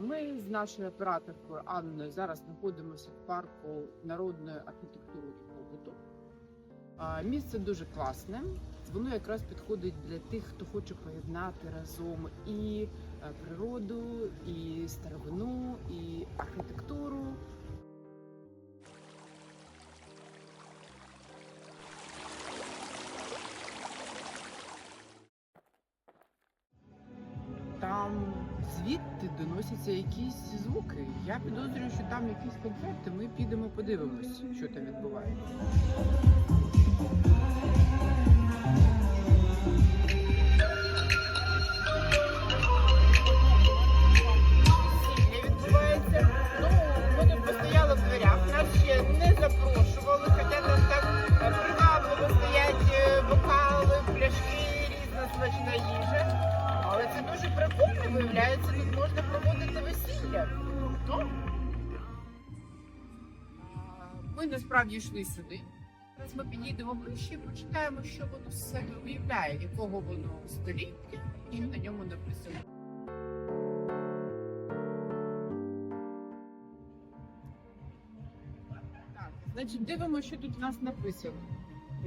Ми з нашою операторкою Анною зараз знаходимося в парку народної архітектури і побуту. Місце дуже класне. Воно якраз підходить для тих, хто хоче поєднати разом і е, природу, і старовину, доносяться якісь звуки. Я підозрюю, що там якісь концерти. Ми підемо подивимось, що там відбувається. Ми насправді йшли сюди. Зараз ми підійдемо ближче і почитаємо, що воно з себе уявляє, якого воно століття, і що на ньому написано. Значить, дивимося, що тут у нас написано.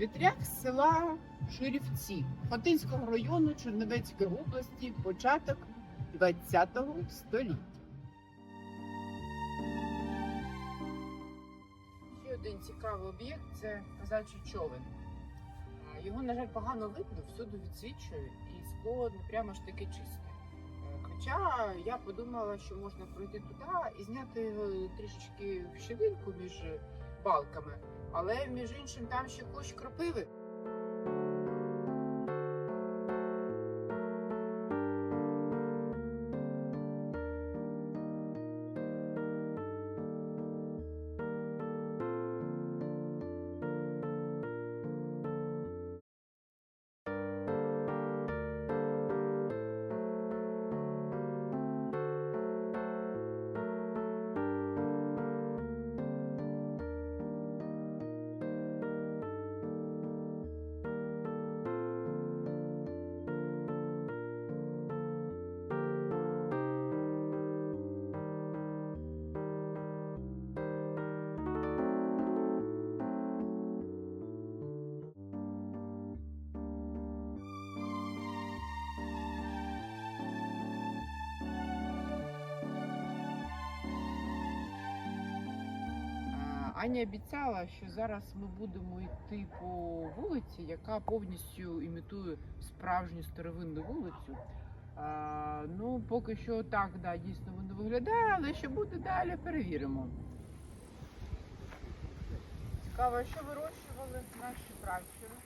Вітряк села Ширівці Хотинського району Чернівецької області, початок 20-го століття. Один цікавий об'єкт це казачий човен. Його, на жаль, погано видно, всюди відсвічує, і скло не прямо ж таки чисте. Е, Хоча я подумала, що можна пройти туди і зняти його трішечки в щілинку між балками, але між іншим там ще кущ кропиви. Аня обіцяла, що зараз ми будемо йти по вулиці, яка повністю імітує справжню старовинну вулицю. А, ну, поки що так, да, дійсно воно виглядає, але що буде далі, перевіримо. Цікаво, що вирощували наші пращури.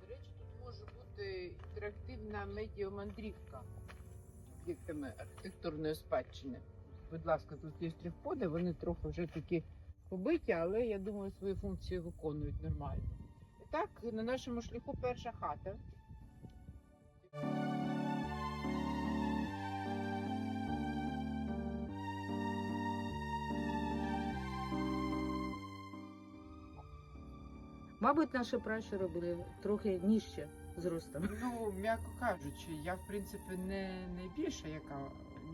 До речі, тут може бути інтерактивна медіамандрівка об'єктами архітектурної спадщини. Будь ласка, тут є штрих-коди, вони трохи вже такі побиті, але я думаю, свої функції виконують нормально. І так, на нашому шляху перша хата. Мабуть, наші пращури були трохи нижче зростом. Ну, м'яко кажучи, я в принципі не найбільша, яка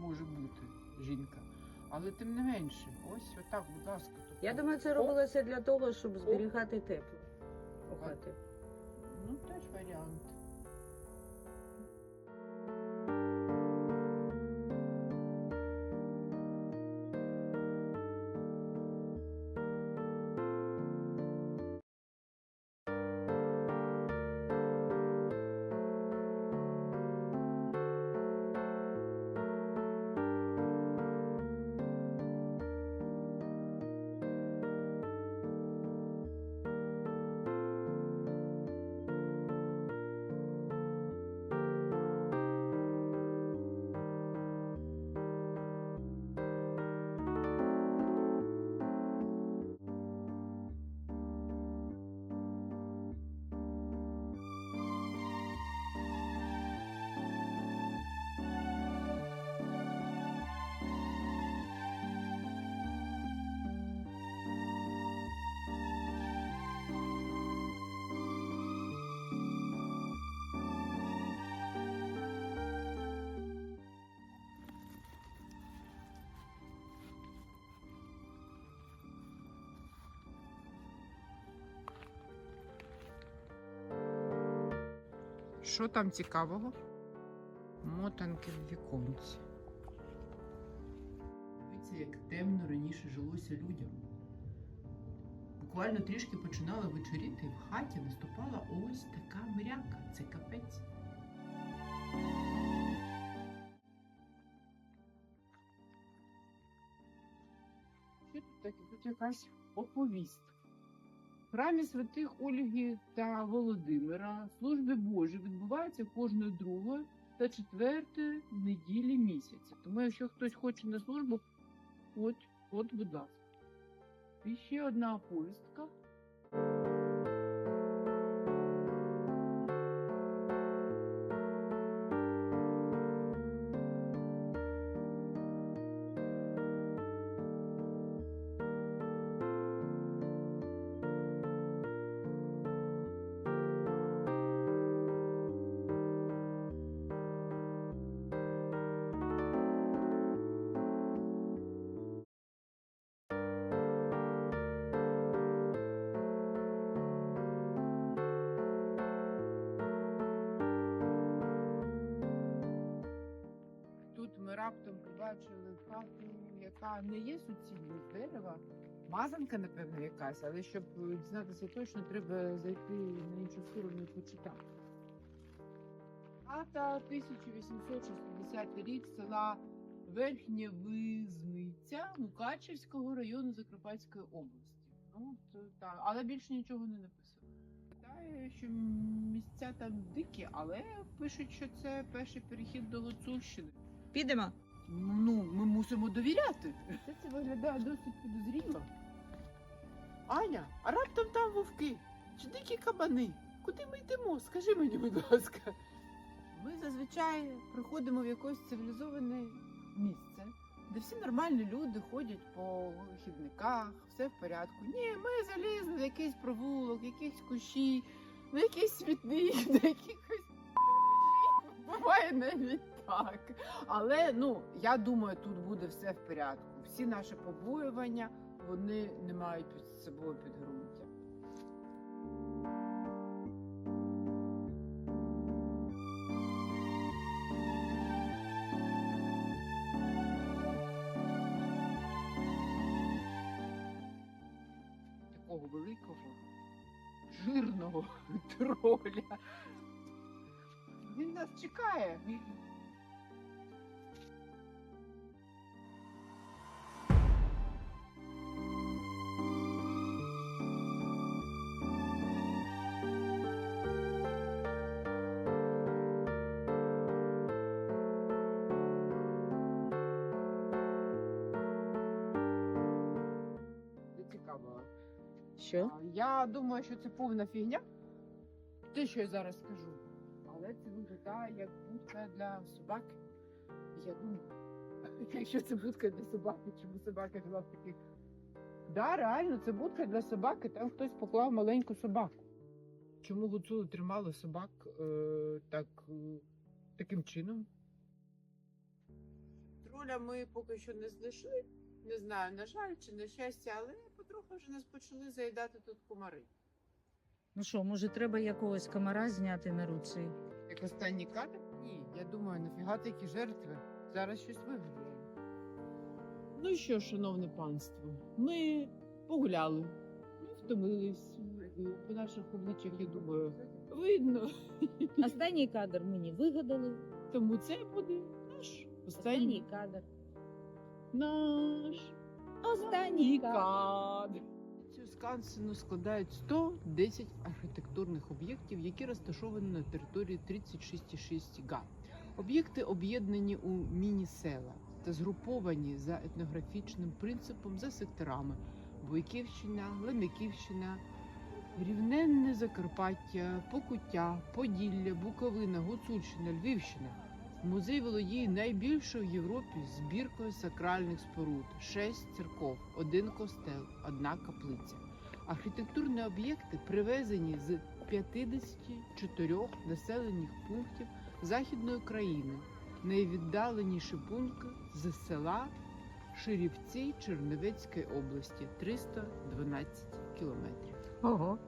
може бути жінка. Але тим не менше, ось отак, будь ласка. Тобто... Я думаю, це робилося для того, щоб зберігати тепло у хаті. Ну, теж варіант. Що там цікавого? Мотанки в віконці. Дивіться, як темно раніше жилося людям. Буквально трішки починало вечоріти, і в хаті наступала ось така мряка. Це капець. Що тут таке? Тут якась оповістка. Храмі святих Ольги та Володимира служби Божі відбуваються кожної другої та четвертої неділі місяця. Тому, якщо хтось хоче на службу, от, от, будь ласка. І ще одна оповістка. Побачили хату, яка не є суцільна з дерева. Мазанка, напевно, якась, але щоб дізнатися точно, треба зайти на іншу сторону і почитати. Хата 1860 рік села Верхнє Визниця Мукачевського району Закарпатської області. Ну, то, так. Але більше нічого не написано. Питаю, що місця там дикі, але пишуть, що це перший перехід до Гуцульщини. Підемо. Ну, ми мусимо довіряти. Це, це виглядає досить підозріло. Аня, а раптом там вовки чи дикі кабани? Куди ми йдемо? Скажи мені, будь ласка. Ми зазвичай приходимо в якесь цивілізоване місце, де всі нормальні люди ходять по хідниках, все в порядку. Ні, ми залізли в якийсь провулок, якісь кущі, на якийсь смітник, на якихось буває навіть так. Але ну я думаю, тут буде все в порядку. Всі наші побоювання вони не мають під собою підґрунтя. Такого великого, жирного троля. Він нас чекає. Що? Я думаю, що це повна фігня. Те, що я зараз скажу. Але це виглядає як будка для собаки. Я думаю, якщо це будка для собаки, чому собака жила в таких. Да, реально, це будка для собаки, там хтось поклав маленьку собаку. Чому гуцули тримали собак е, так, е, таким чином? Троля ми поки що не знайшли. Не знаю, на жаль чи на щастя, але потроху вже нас почали заїдати тут комари. Ну що, може, треба якогось комара зняти на руці? Як останній кадр? Ні, я думаю, нафіга такі жертви. Зараз щось вигадаємо. Ну що, шановне панство, ми погуляли, ми втомились. По наших обличчях, я думаю, видно. Останній кадр мені вигадали. Тому це буде наш Останній останній кадр. наш Останній кадр. Цю скансену складають 110 архітектурних об'єктів, які розташовані на території 36,6 га. Об'єкти об'єднані у міні-села та згруповані за етнографічним принципом за секторами: Бойківщина, Лемиківщина, Рівненне Закарпаття, Покуття, Поділля, Буковина, Гуцульщина, Львівщина. Музей володіє найбільшою в Європі збіркою сакральних споруд: шесть церков, один костел, одна каплиця. Архітектурні об'єкти привезені з 54 населених пунктів Західної країни. Найвіддаленіші пункти з села Ширівці Чернівецької області 312 кілометрів. Ого.